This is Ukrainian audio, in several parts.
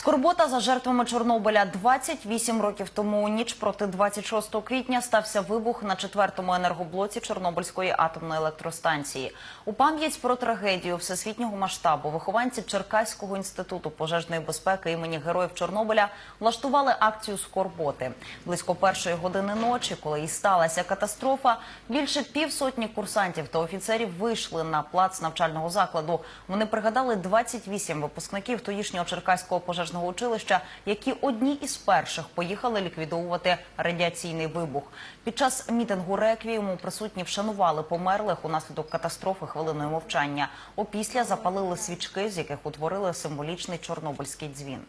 Скорбота за жертвами Чорнобиля 28 років тому у ніч проти 26 квітня стався вибух на четвертому енергоблоці Чорнобильської атомної електростанції. У пам'ять про трагедію всесвітнього масштабу вихованці Черкаського інституту пожежної безпеки імені Героїв Чорнобиля влаштували акцію скорботи. Близько першої години ночі, коли і сталася катастрофа, більше півсотні курсантів та офіцерів вийшли на плац навчального закладу. Вони пригадали 28 випускників тодішнього Черкаського пожежного училища, які одні із перших поїхали ліквідовувати радіаційний вибух. Під час мітингу реквієму присутні вшанували померлих унаслідок катастрофи хвилиною мовчання. Опісля запалили свічки, з яких утворили символічний чорнобильський дзвін.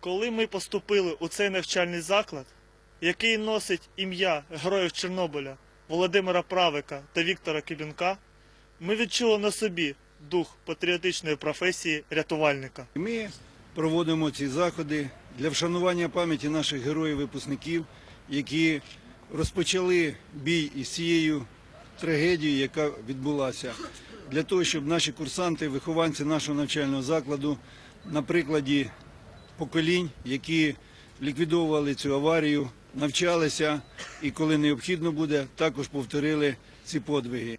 Коли ми поступили у цей навчальний заклад, який носить ім'я героїв Чорнобиля Володимира Правика та Віктора Кибінка, ми відчули на собі дух патріотичної професії рятувальника. Ми проводимо ці заходи для вшанування пам'яті наших героїв-випускників, які розпочали бій із цією трагедією, яка відбулася, для того, щоб наші курсанти, вихованці нашого навчального закладу на прикладі поколінь, які ліквідовували цю аварію, навчалися і, коли необхідно буде, також повторили ці подвиги.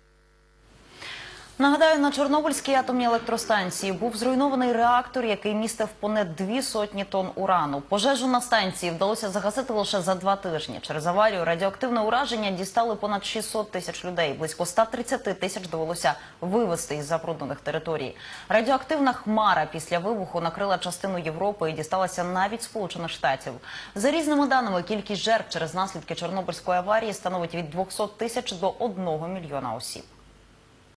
Нагадаю, на Чорнобильській атомній електростанції був зруйнований реактор, який містив понад дві сотні тонн урану. Пожежу на станції вдалося загасити лише за два тижні. Через аварію радіоактивне ураження дістали понад 600 тисяч людей. Близько 130 тисяч довелося вивезти із забруднених територій. Радіоактивна хмара після вибуху накрила частину Європи і дісталася навіть Сполучених Штатів. За різними даними, кількість жертв через наслідки Чорнобильської аварії становить від 200 тисяч до 1 мільйона осіб.